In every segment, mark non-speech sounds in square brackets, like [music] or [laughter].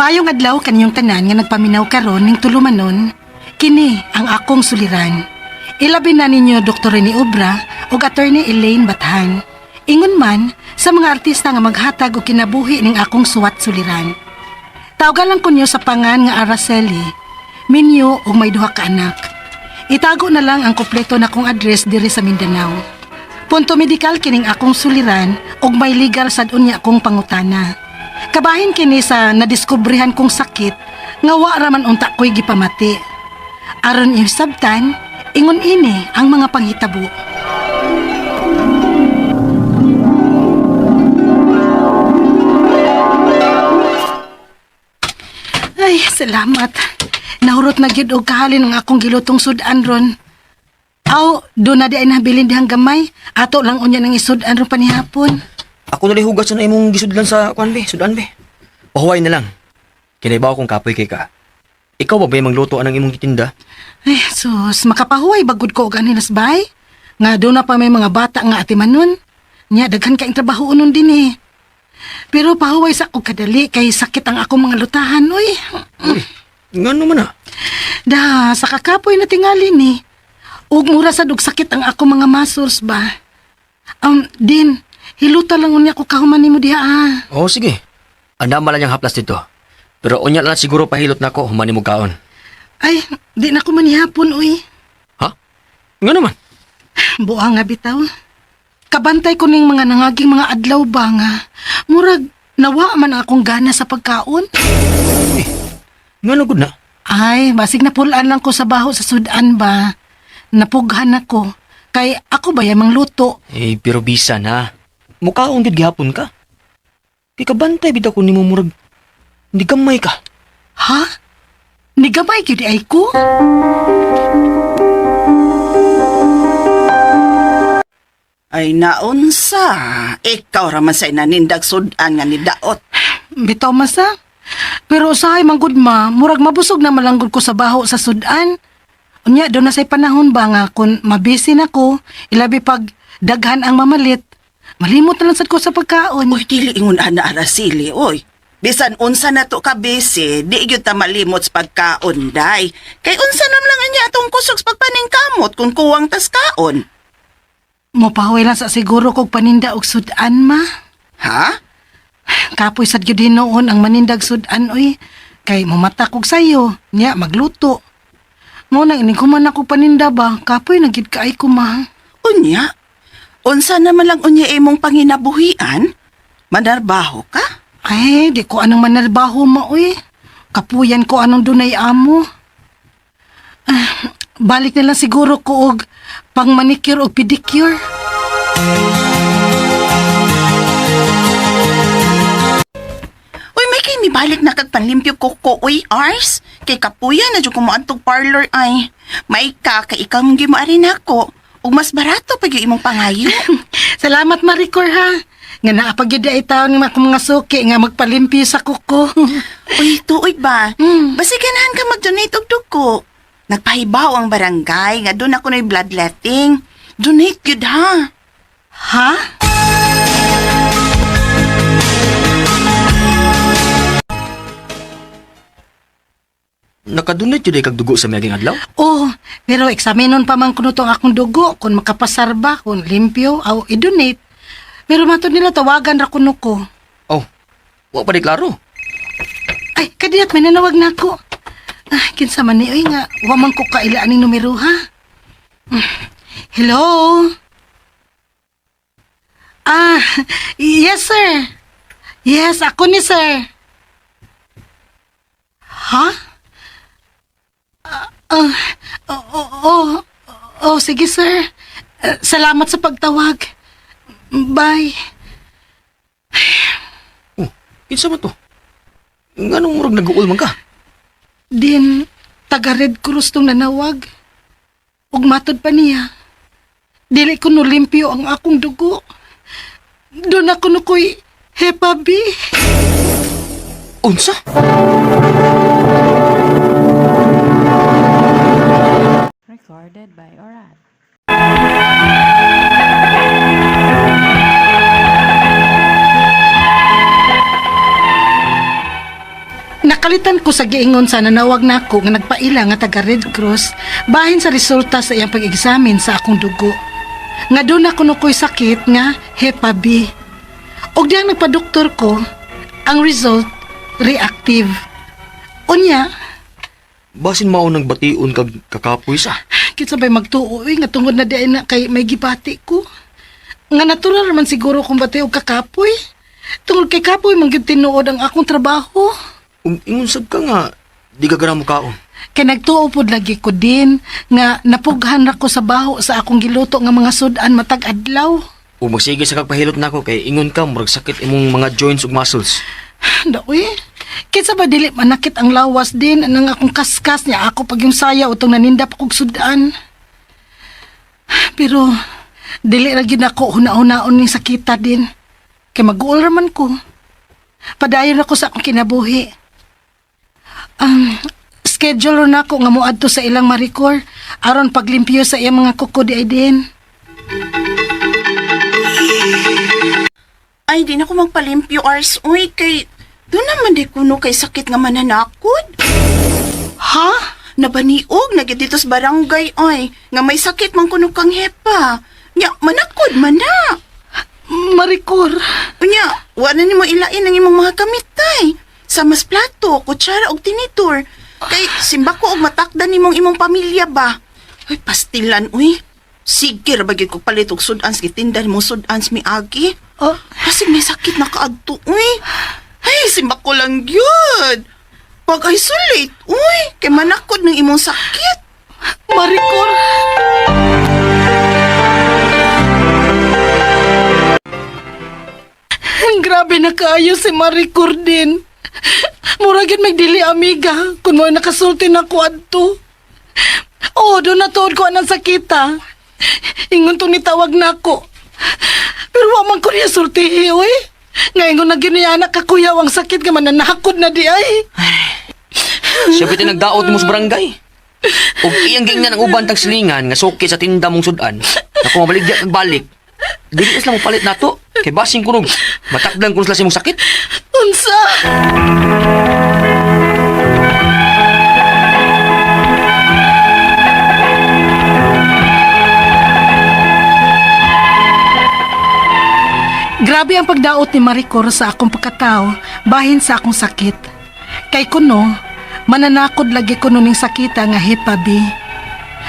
Mayong adlaw kaniyong tanan nga nagpaminaw karon ning tulumanon, kini ang akong suliran. Ilabi na ninyo Dr. Rene Obra ug Attorney Elaine Bathan. Ingon man sa mga artista nga maghatag og kinabuhi ning akong suwat suliran. Tawgan lang ko niyo sa pangan nga Araceli, Minyo ug may duha ka anak. Itago na lang ang kompleto na kong address diri sa Mindanao. Punto medikal kining akong suliran ug may legal sad unya akong pangutana. Kabahin kini sa nadiskubrihan kong sakit nga wa ra man unta ko'y gipamati. Aron isabtan, ingon ini ang mga panghitabo. Ay, salamat. Nahurot na gyud og kahalin ang akong gilutong sudan ron. Aw, do na di ay nabilin dihang gamay. Ato lang unya nang isudan ron panihapon. Ako na hugas na imong gisudlan sa kwan be, sudan be. Pahuway na lang. Kinaibaw kong kapoy kay ka. Ikaw ba ba magluto anang imong gitinda? Ay, sus, makapahuway bagod ko og anilas bay. Nga do na pa may mga bata nga atimanon. Nya daghan ka trabaho unon din eh. Pero pahuway sa og kadali kay sakit ang akong mga lutahan, uy. Nga naman ah. Da, sa kakapoy na tingali ni. Ug mura sa dug sakit ang ako mga muscles ba. Um, din, hiluta lang unya ko kahuman nimo diha ah. Oo, sige. Andama lang yung haplas dito. Pero unya lang siguro pahilot na ko, humani mo kaon. Ay, di na ko manihapon, uy. Ha? Nga naman. [sighs] Buang nga bitaw. Kabantay ko ning mga nangaging mga adlaw ba nga. Murag, nawa man akong gana sa pagkaon. Nga na good na. Ay, basig na pulaan lang ko sa baho sa sudan ba. Napughan ako. Kay ako ba yamang luto? Eh, pero bisa na. Mukhaong gid gihapon ka. Kay kabantay bitaw ko nimo murag. Hindi gamay ka. Ha? Nigamay gyud ay ko? Ay naunsa, ikaw raman sa inanindag sudan nga ni Daot. Bitaw masa. Pero usahay man gud ma, murag mabusog na malanggod ko sa baho sa sudan. Unya do na say panahon ba nga kun mabisi na ko, ilabi pag daghan ang mamalit. Malimot na lang sad ko sa pagkaon. Uy, dili ingon ana arasili, oy. Bisan unsa na to ka bese, di gyud ta malimot sa pagkaon, day. Kay unsa nam lang anya atong kusog sa pagpaningkamot kung kuwang tas kaon. Mopahoy lang sa siguro kog paninda og sudan ma. Ha? Kapoy sad gyud noon ang manindag sudan oy. Kay mamata kog sayo, niya magluto. Mo nang ining kuman ako paninda ba, kapoy na gid kaay ko ma. Unya? Unsa naman lang unya imong panginabuhian? Manarbaho ka? Ay, di ko anong manarbaho ma oy. Kapuyan ko anong dunay amo. Ah, balik na lang siguro ko og pang manicure o pedicure. Uy, may kay mibalik na kag panlimpyo ko ko, uy, Ars. Kay kapuya na dyan kumaantog parlor ay. May ka, kay ikaw mong gimaarin ako. Ug mas barato pag yung imong pangayo. [laughs] Salamat Maricor ha. Nga naapag ay taon ng mga mga suki nga magpalimpyo sa kuko. [laughs] uy, tuoy ba? Hmm. Basi ganahan ka mag-donate og dugo. Nagpahibaw ang barangay nga doon ako na bloodletting. Donate yun ha. ha? Nakadunay jud ay kag dugo sa miyaging adlaw? Oh, pero eksaminon pa man kuno tong akong dugo kung makapasar ba, kung limpyo, o i-donate. Pero matod nila tawagan ra kuno ko. Oh, wa pa di klaro. Ay, kadiyat, may nanawag na ako. Ah, kinsa man ni, oy nga, wa man ko kailaan ng numero, ha? Mm. Hello? Ah, yes, sir. Yes, ako ni, sir. Ha? Ah, ah, oh, oh, oh, oh, sige, sir. Ah, salamat sa pagtawag. Bye. Oh, kinsa man to? Nganong murag nag-uul man ka? Din, taga Red Cross tong nanawag. Ug matod pa niya. Dili ko no limpyo ang akong dugo. Doon ako no ko'y Hepa B. Unsa? Recorded by Orat. Nak Gipalitan ko sa giingon sa nanawag nako nga nagpaila nga taga Red Cross bahin sa resulta sa iyang pag-examine sa akong dugo. Nga doon ako nukoy sakit nga Hepa B. Og diyang nagpa-doktor ko, ang result reactive. Unya, Basin mao nang bation kag kakapoy sa. Kitsa ba'y magtuoy nga tungod na diay na kay may gibati ko. Nga natural naman siguro kung bati og kakapoy. Tungod kay kapoy man gyud tinuod ang akong trabaho. Ug ingon sab ka nga di ka mo kaon. Kay nagtuo pod lagi ko din nga napughan ra ko sa baho sa akong giluto nga mga sudan matag adlaw. Ug magsige sa kagpahilot nako kay ingon ka murag sakit imong mga joints ug muscles. [sighs] Daoy. Kitsa ba dili manakit ang lawas din nang akong kaskas niya ako pag yung saya utong nanindap kog sudan. Pero dili ra gyud ako una-unaon ning sakita din. Kay mag-uol raman ko. Padayon ako sa akong kinabuhi. Um, schedule ron ako nga moadto sa ilang marikor aron paglimpyo sa iyang mga kuko di din. Ay, di na ko magpalimpyo, Ars. Uy, kay... Doon naman di kuno kay sakit nga mananakod. Ha? Nabaniog, nagit dito sa barangay, ay. Nga may sakit man kuno kang hepa. Nya, manakod man na. Marikor. Unya, wala ni mo ilain ang imong mga kamitay. Sa mas plato, kutsara og tinitor. Kay simba ko og matakdan nimong imong pamilya ba. Uy, pastilan, uy. Sige ra bagid ko palit og sudans gitindan mo sudans mi agi. Oh, Kasi may sakit na kaadto, uy. Ay, simba ko lang yun. Pag isolate, uy, kay manakod ng imong sakit. Maricor! Grabe na kaayo si Maricor din. Muragin magdili amiga kung mo nakasulti na ko adto. Oh, doon natuod ko anang sakita. Ingon to ni tawag na ako. Pero wa man ko niya sultihi, oy. Ngayon na giniyana ka kuya ang sakit nga mananakod na di ay. Siya piti nagdaot mo sa barangay. Ug iyang gingnan ang uban tag silingan nga suki sa tinda mong sudan. Ako mabaligya kag balik. Dili na sila mo palit nato. Kay basing kunog. Matakdan kuno sila sa imong sakit. Unsa? Grabe ang pagdaot ni Maricor sa akong pagkatao bahin sa akong sakit. Kay kuno, mananakod lagi ko ning sakita nga Hepa B.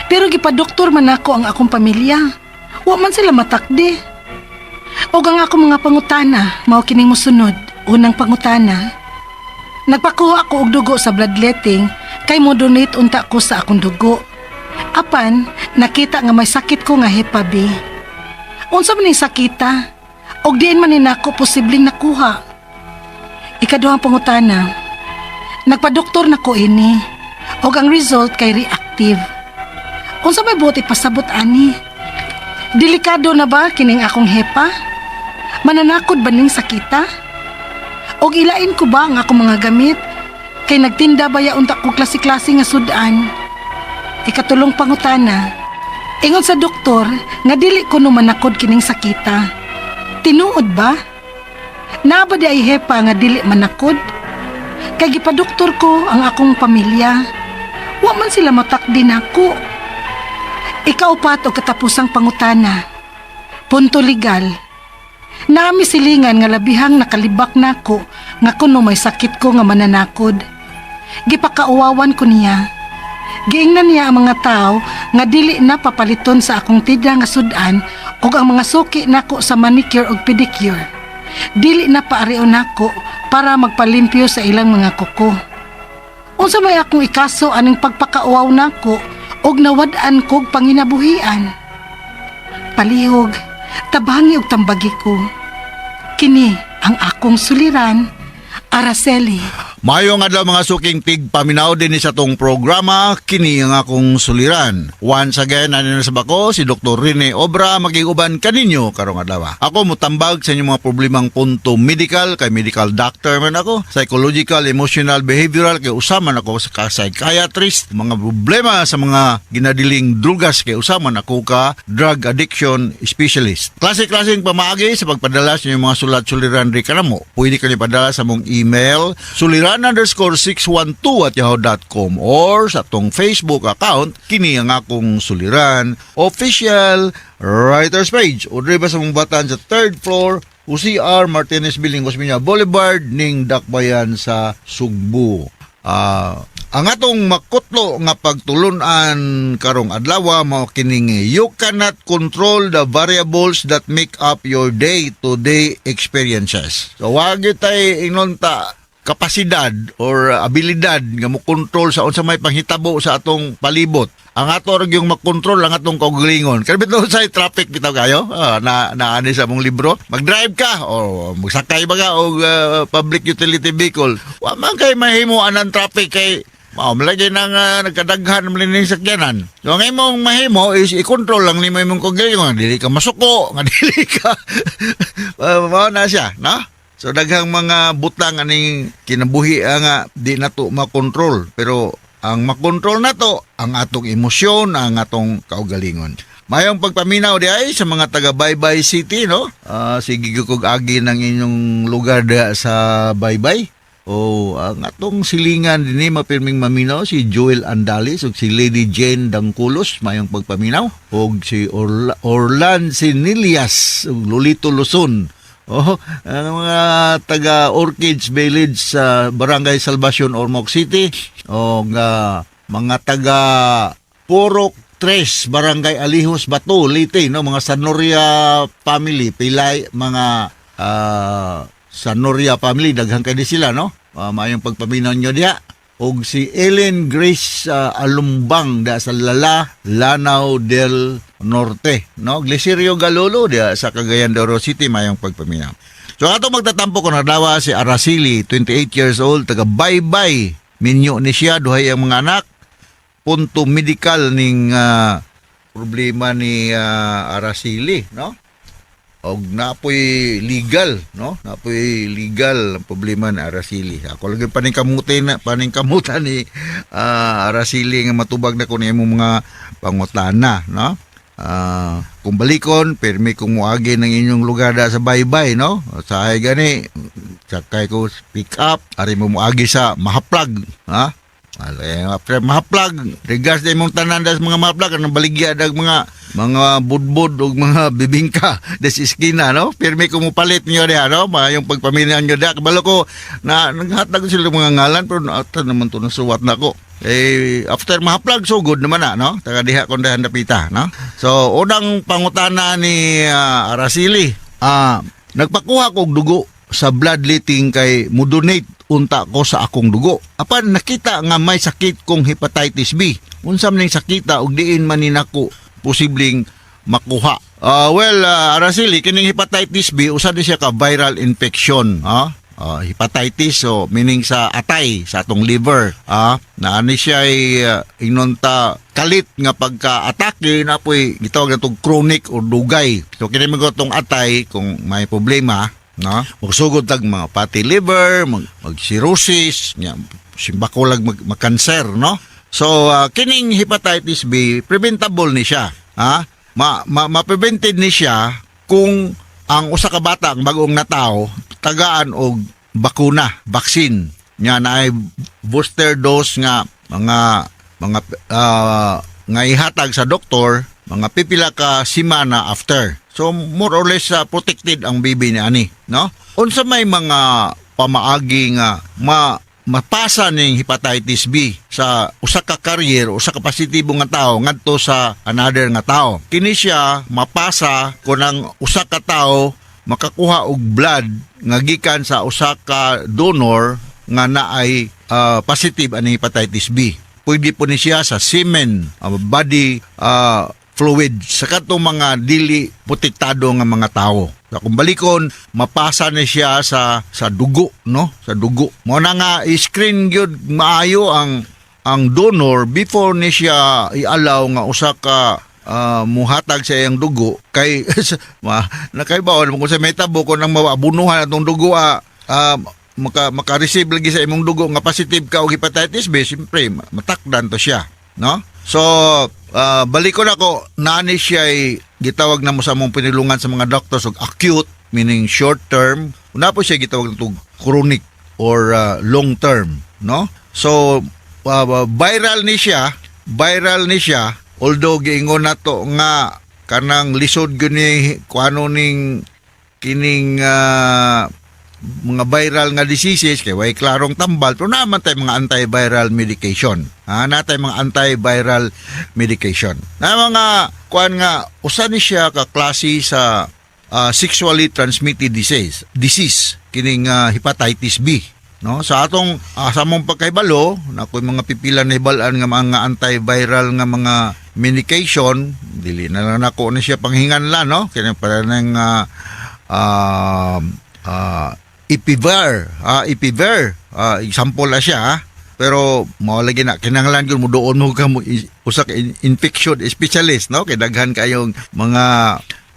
Pero gipadoktor man ako ang akong pamilya. Wa man sila matakdi. O ang ako mga pangutana, mao kining mosunod. Unang pangutana. Nagpakuha ako og dugo sa bloodletting kay mo donate unta ko sa akong dugo. Apan, nakita nga may sakit ko nga Hepa B. Unsa man sakita? Og diin man ni nako posibleng nakuha. Ikaduhang pangutana. Nagpadoktor na ko ini. Og ang result kay reactive. Unsa may buti pasabot ani? Delikado na ba kining akong hepa? Mananakod ba ning sakita? Og ilain ko ba ang akong mga gamit? Kay nagtinda ba ya unta ko klase-klase nga sudan? Ikatulong pangutana. Ingon sa doktor nga dili ko no manakod kining sakita. Tinuod ba? Naba di ay hepa nga dili manakod? Kay gipadoktor ko ang akong pamilya. Wa man sila matakdi nako. Ikaw pat o katapusang pangutana. Punto legal. Nami silingan nga labihang nakalibak nako nga kuno may sakit ko nga mananakod. Gipakauwawan ko niya. Giingnan niya ang mga tao nga dili na papaliton sa akong tidra nga sudan ug ang mga suki nako sa manicure ug pedicure. Dili na paarion nako para magpalimpyo sa ilang mga kuko. Unsa may akong ikaso aning pagpakauwaw nako og nawad-an kog panginabuhian. Palihog, tabangi og tambagi ko. Kini ang akong suliran, Araceli. Mayo nga daw mga suking tig paminaw din sa tong programa kini ang akong suliran. Once again ano sa bako si Dr. Rene Obra magiguban kaninyo karong adlaw. Ako mutambag sa inyong mga problemang punto medical kay medical doctor man ako, psychological, emotional, behavioral kay usaman ako sa psychiatrist, mga problema sa mga ginadiling drugas kay usaman ako ka drug addiction specialist. Klase-klaseng pamaagi sa pagpadala sa inyong mga sulat-suliran di kanamo. Pwede kayo padala sa mong email suliran suliran underscore 612 at yahoo.com or sa tong Facebook account, kini ang akong suliran official writer's page. O ba sa mong batan sa third floor, UCR Martinez Building, Osmeña Boulevard, ning Dakbayan sa Sugbo. Ah, ang atong makutlo nga pagtulunan karong adlaw mao kining you cannot control the variables that make up your day-to-day experiences. So wag tay ingonta kapasidad or abilidad nga mo control sa unsa may panghitabo sa atong palibot. Ang ato ra yung makontrol ang atong kaugalingon. Kaya bitaw sa traffic bitaw kayo, ah, na naani sa mong libro. Mag-drive ka o magsakay ba ka og ah, public utility vehicle. Wa man kay mahimo anang traffic kay Mao malagay nang uh, nagkadaghan man ning sakyanan. So ang imong mahimo is i-control lang nimo imong kaugalingon. Dili ka masuko, [laughs] nga dili ka. uh, [laughs] mao na siya, no? So daghang mga butang aning kinabuhi ah, nga di nato makontrol pero ang makontrol nato ang atong emosyon, ang atong kaugalingon. Mayong pagpaminaw di ay sa mga taga Baybay City no. Ah, sige kog agi ng inyong lugar da sa Baybay. O ang atong silingan dinhi mapirming maminaw si Joel Andalis ug si Lady Jane Dangkulos mayong pagpaminaw ug si Orla, Orlan Sinilias ug Lolito Luzon. Oh, ang mga taga Orchids Village sa Barangay Salvacion, Ormoc City. O nga mga taga Purok Tres, Barangay Alihos, Bato, Leyte, no? mga Sanoria family, pilay, mga ah, Sanoria family, daghang kay di sila, no? Uh, mayong pagpaminaw nyo diha. Og si Ellen Grace ah, Alumbang da sa Lala, Lanao del Norte, no? Glesirio Galolo dia sa Cagayan de Oro City mayong pagpaminaw. So ato magtatampo ko na dawa si Araceli, 28 years old, taga Baybay. Minyo ni siya, duhay ang mga anak. Punto medical ning ah, problema ni ah, Araceli, no? og napoy legal no napoy legal ang problema ni Araceli ako lagi paningkamutin na paningkamutan ni ah, Araceli nga matubag na ko ni imong mga pangutana no Ah, kung balikon permi kung muagi ng inyong lugar da sa baybay no sa ay gani sakay ko pick up ari mo muagi sa mahaplag ha Alay, after mahaplag, regards na imong tanan das mga mahaplag, anong baligya dag mga mga budbud o mga [laughs] bibingka des iskina, no? Pirmi ko mo palit niyo diha, no? Ma yung pagpamilya niyo diha. Kabalo ko na naghatag sila mga ngalan pero naata naman to nasuwat na ko. Eh, after mahaplag, so good naman na, no? Taga diha kung dahan napita, no? So, unang pangutana ni ah, Araceli, ah, nagpakuha kog dugo sa bloodletting kay mudonate unta ko sa akong dugo. Apan nakita nga may sakit kong hepatitis B. Unsam ning sakita ug diin man ni nako posibleng makuha. Ah, well, uh, Araceli, kining hepatitis B usa di siya ka viral infection, ha? Ah, hepatitis so meaning sa atay sa atong liver ah naani siya ay uh, inunta kalit nga pagka-atake na po'y gitawag na chronic o dugay. So kini mga itong atay kung may problema no? Magsugod tag mga fatty liver mag, mag cirrhosis nya simbako lag mag, mag-cancer no? So ah, kining hepatitis B preventable ni siya ha ma, ma, ma-prevented ni siya kung ang usa ka bata ang bagong natawo tagaan og bakuna vaccine. Nya na ay booster dose nga mga mga ah, nga ihatag sa doktor mga pipila ka simana after. So more or less ah, protected ang baby ni ani no? Unsa may mga pamaagi nga ma mapasa ning hepatitis B sa usa ka carrier usa ka positibo nga tawo ngadto sa another nga tawo kini siya mapasa kun ang usa ka tawo makakuha og blood nga gikan sa usa ka donor nga naay ah, positive ani hepatitis B. Pwede po ni siya sa semen ah, body ah, fluid. Sa katong mga dili protektado nga mga tao. Sa kung balikon, mapasa ni siya sa sa dugo, no? Sa dugo. Mo na nga i-screen gyud maayo ang ang donor before ni siya i-allow nga usa ka ah, muhatag sa iyang dugo kay [laughs] ma nakaibaw kung sa metabo ko nang mabunuhan atong dugo ah, ah, maka maka-receive lagi sa imong dugo nga positive ka og hepatitis B, siyempre ma- matakdan to siya, no? So, ah, balik ko na ko, nani siya ay gitawag na mo sa mong pinilungan sa mga doctors og acute, meaning short term. Una po siya gitawag na chronic or uh, long term, no? So uh, uh, viral ni siya, viral ni siya although giingon nato nga kanang lisod gyud ni kuano ning kining ah, mga viral nga diseases kay way klarong tambal pero naman tay mga antiviral medication. Ha natay mga antiviral medication. Na mga kuan nga usa ni siya ka klase sa ah, sexually transmitted disease disease kining ah, hepatitis B no? Sa atong ah, sa mong pagkaibalo na ko'y mga pipila na hibalan nga mga antiviral nga mga medication dili na lang nako na siya panghinganla no? Kaya para nang ah, ah, ah, Ipiver, ah Ipiver, ah example na siya ha. Pero mao lagi na kinahanglan gyud mo doon mo ka mo usa infection specialist no kay daghan kayong mga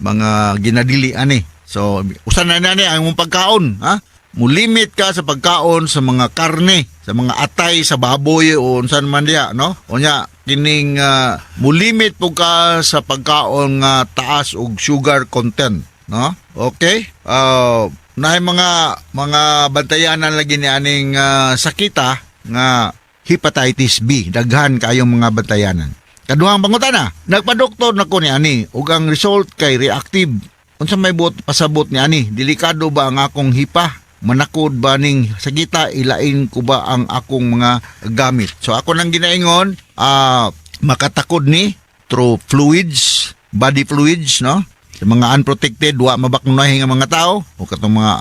mga ginadili ani. So usa na na ni ang mong pagkaon ha. Mo limit ka sa pagkaon sa mga karne, sa mga atay sa baboy o unsan man diya no. Unya kining ah, mo limit po ka sa pagkaon nga taas og sugar content no. Okay? Uh, naay mga mga bantayanan lagi ni aning ah, sakita nga hepatitis B. Daghan kayong mga bantayanan. Kaduhang pangutana, nagpa-doktor na ko ni ani ug ang result kay reactive. Unsa may buot pasabot ni ani? Delikado ba ang akong hipa? Manakod ba ning sakita ilain ko ba ang akong mga gamit? So ako nang ginaingon, ah makatakod ni through fluids, body fluids, no? Sa mga unprotected, wa mabaknunahin nga mga tao o katong mga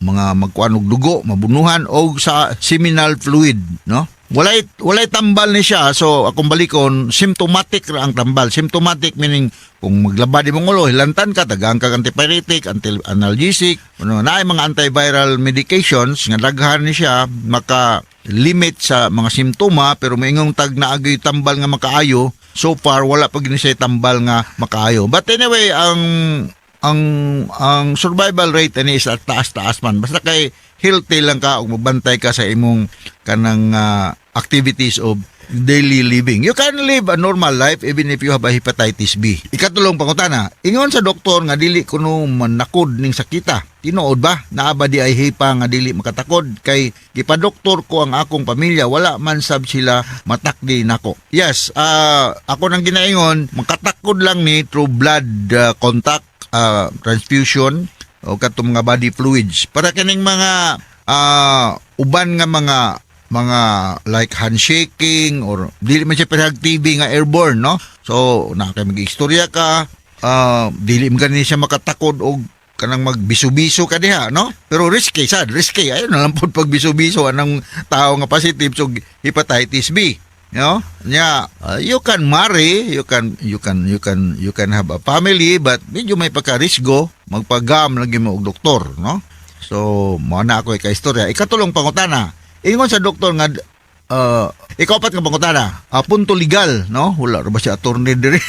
mga magkuan og dugo, mabunuhan o sa seminal fluid, no? Walay walay tambal ni siya. So akong balikon, symptomatic ra ang tambal. Symptomatic meaning kung maglaba di mong ulo, hilantan ka, tagaan ka antipyretic, anti-analgesic, ano, na mga antiviral medications nga daghan ni siya maka limit sa mga simptoma pero maingong tag naagay tambal nga makaayo so far wala pa gini siya tambal nga makaayo. But anyway ang ang ang survival rate ani is taas-taas man. Basta kay healthy lang ka ug mabantay ka sa imong kanang ah, activities of daily living. You can live a normal life even if you have a hepatitis B. Ikatulong pangutana, ingon sa doktor nga dili kuno manakod ning sakita. Tinuod ba? Naaba di ay hipa nga dili makatakod kay gipadoktor ko ang akong pamilya wala man sab sila matakdi nako. Yes, ah ako nang ginaingon makatakod lang ni through blood ah, contact ah, transfusion o katong mga body fluids para kining mga ah, uban nga mga mga like handshaking or dili man siya perhag TV nga airborne no? So na kay mag-istorya ka ah, dili man gani siya makatakod og kanang magbiso-biso ka diha no? Pero risky sad risky. Ayo na lang pud [laughs] pag biso-biso anang tao nga positive so hepatitis B no? Nya uh, you can marry you can you can you can you can have a family but medyo may pagka-risgo magpagam lagi mo og doktor no? So mo na ako kay istorya. Ikatulong pangutana ingon sa doktor nga uh, ikapat nga pangutana uh, punto legal no? Wala ra ba siya attorney diri? [laughs]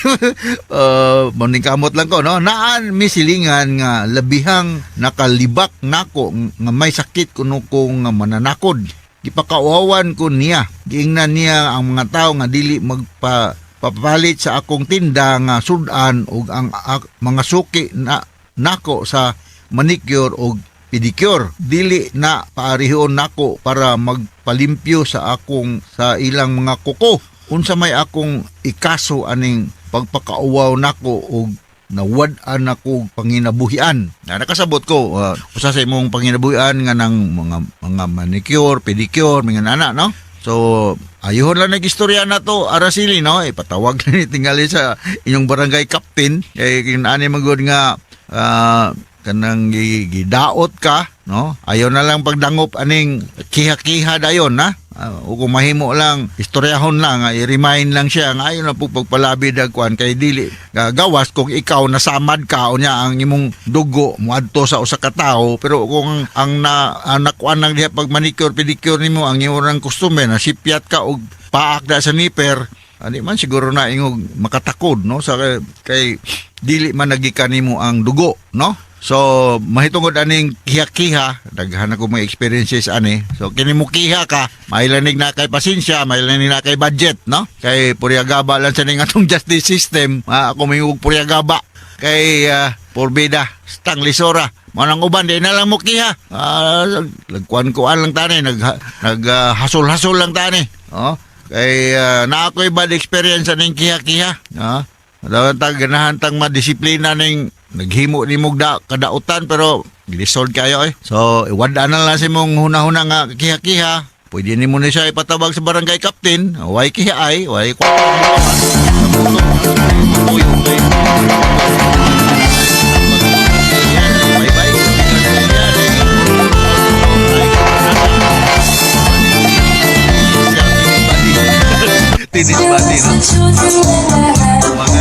Uh, maningkamot lang ko no? Naan misilingan nga labihang nakalibak nako nga may sakit kuno kong mananakod. Gipakauawan ko niya. Giingnan niya ang mga tao nga dili magpa papalit sa akong tinda nga sudan ug ang ak- mga suki na nako sa manicure ug pedicure dili na paarihon nako para magpalimpyo sa akong sa ilang mga kuko unsa may akong ikaso aning pagpakauaw nako og nawad-an ako panginabuhian. Na nakasabot ko uh, usa sa imong panginabuhian nga ng mga mga manicure, pedicure, mga nana, no? So, ayuhon lang nag-istorya na to, Araceli, no? Ipatawag [laughs] na ni tingali sa inyong barangay captain. Kay kinani magod nga ah, kanang gi- gidaot ka, no? Ayaw na lang pagdangop aning kiha-kiha dayon, na? Uh, o kung mahimo lang, istoryahon lang, nga, i-remind lang siya, nga ayaw na po pagpalabi dagkuan kay dili gagawas kung ikaw nasamad ka o niya ang imong dugo muadto sa usa ka tawo pero kung ang na ang nakuan lang diha pag manicure pedicure nimo ang imong customer na sipyat ka og paak da sa nipper ani man siguro na ingog makatakod no sa kay, kay dili man nagikan nimo ang dugo no So, mahitungod aning kiha-kiha, daghan ako mga experiences ani. So, kini ka, mailanig na kay pasensya, mailanig na kay budget, no? Kay puryagaba lang sa ning atong [laughs] justice system, ah, ako may puriagaba kay uh, porbida, stang lisora. Manang uban, di na lang mo kiha. Ah, Lagkuan-kuan lang tani, nag, nag ah, hasol-hasol lang tani. Oh, kay uh, na ako'y bad experience ning kiha-kiha. Ah, dapat ganahan tang madisiplina ning naghimo ni mugda kadautan pero gilisod kayo eh. So, iwada na lang si mong huna-huna nga kiha-kiha. Pwede ni mo na siya ipatabag sa barangay captain. Way kiha ay, way kwa. Tinis bati na.